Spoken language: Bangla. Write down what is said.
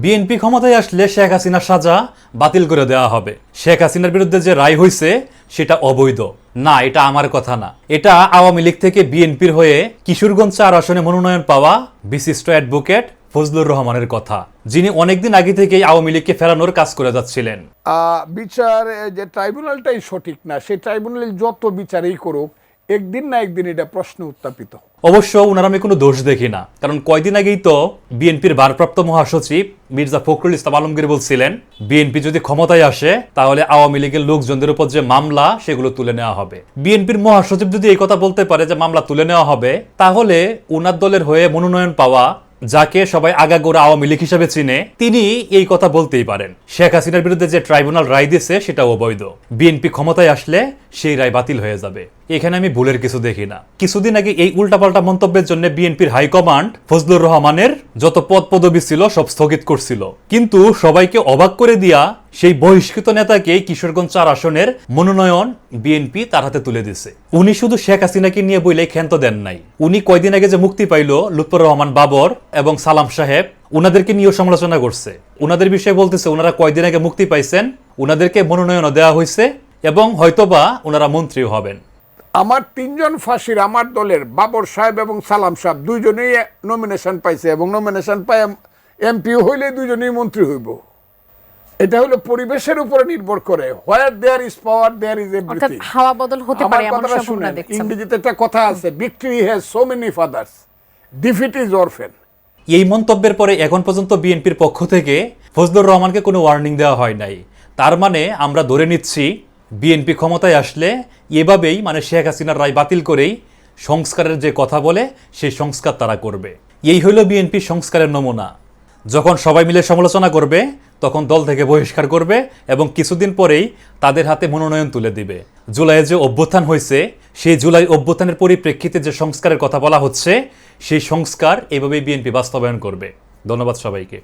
বিএনপি ক্ষমতায় আসলে শেখ হাসিনার সাজা বাতিল করে দেওয়া হবে। শেখ হাসিনার বিরুদ্ধে যে রায় হয়েছে সেটা অবৈধ। না, এটা আমার কথা না। এটা আওয়ামী লীগ থেকে বিএনপির হয়ে কিশোরগঞ্জ চার আসনে মনোনয়ন পাওয়া বিশিষ্ট অ্যাডভোকেট ফজলুর রহমানের কথা, যিনি অনেকদিন আগে থেকেই আওয়ামী লীগকে ফেরানোর কাজ করে যাচ্ছিলেন। বিচার যে ট্রাইব্যুনালটাই সঠিক না, সেই ট্রাইব্যুনাল যত বিচারই করুক একদিন না একদিন এটা প্রশ্ন উত্থাপিত অবশ্য ওনার আমি কোনো দোষ দেখি না, কারণ কয়দিন আগেই তো বিএনপির ভারপ্রাপ্ত মহাসচিব মির্জা ফখরুল ইসলাম আলমগীর বলছিলেন, বিএনপি যদি ক্ষমতায় আসে, তাহলে আওয়ামী লীগের লোকজনদের উপর যে মামলা, সেগুলো তুলে নেওয়া হবে। বিএনপির মহাসচিব যদি এই কথা বলতে পারে যে মামলা তুলে নেওয়া হবে, তাহলে উনার দলের হয়ে মনোনয়ন পাওয়া, যাকে সবাই আগাগোড়া আওয়ামী লীগ হিসাবে চিনে, তিনি এই কথা বলতেই পারেন। শেখ হাসিনার বিরুদ্ধে যে ট্রাইব্যুনাল রায় দিয়েছে সেটা অবৈধ। বিএনপি ক্ষমতায় আসলে সেই রায় বাতিল হয়ে যাবে। এখানে আমি ভুলের কিছু দেখি না। কিছুদিন আগে এই উল্টাপাল্টা মন্তব্যের জন্য বিএনপির হাইকমান্ড ফজলুর রহমানের যত পদ পদবি ছিল, সব স্থগিত করছিল। কিন্তু সবাইকে অবাক করে দিয়া সেই বহিষ্কৃত নেতাকে কিশোরগঞ্জ চার আসনের মনোনয়ন বিএনপি তার হাতে তুলে দিছে। উনি শুধু শেখ হাসিনাকে নিয়ে বইলে ক্ষান্ত দেন নাই। উনি কয়দিন আগে যে মুক্তি পাইল, লুৎফর রহমান বাবর এবং সালাম সাহেব, উনাদেরকে নিয়েও সমালোচনা করছে। উনাদের বিষয়ে বলতেছে ওনারা কয়দিন আগে মুক্তি পাইছেন? উনাদেরকে মনোনয়নও দেওয়া হয়েছে এবং হয়তোবা ওনারা মন্ত্রীও হবেন। আমার তিনজন ফাঁসির আমার দলের বাবর সাহেব এবং সালাম সাহেব দুইজনেই নমিনেশন পাইছে এবং নমিনেশন পাই এমপি হইলে দুইজনেই মন্ত্রী হইব। এটা হলো পরিবেশের উপরে নির্ভর করে। Where there is power there is everything হাওয়া বদল হতে পারে এমন সম্ভাবনা দেখছেন। ইংরেজিতে একটা কথা আছে victory has so many fathers defeat is orphan এই মন্তব্যের পরে এখন পর্যন্ত বিএনপির পক্ষ থেকে ফজলুর রহমানকে কোনো ওয়ার্নিং দেওয়া হয় নাই। তার মানে আমরা ধরে নিচ্ছি বিএনপি ক্ষমতায় আসলে এভাবেই মানে শেখ হাসিনার রায় বাতিল করেই সংস্কারের যে কথা বলে, সেই সংস্কার তারা করবে। এই হইল বিএনপি সংস্কারের নমুনা। যখন সবাই মিলে সমালোচনা করবে, তখন দল থেকে বহিষ্কার করবে এবং কিছুদিন পরেই তাদের হাতে মনোনয়ন তুলে দিবে। জুলাইয়ে যে অভ্যুত্থান হয়েছে, সেই জুলাই অভ্যুত্থানের পরিপ্রেক্ষিতে যে সংস্কারের কথা বলা হচ্ছে, সেই সংস্কার এভাবেই বিএনপি বাস্তবায়ন করবে। ধন্যবাদ সবাইকে।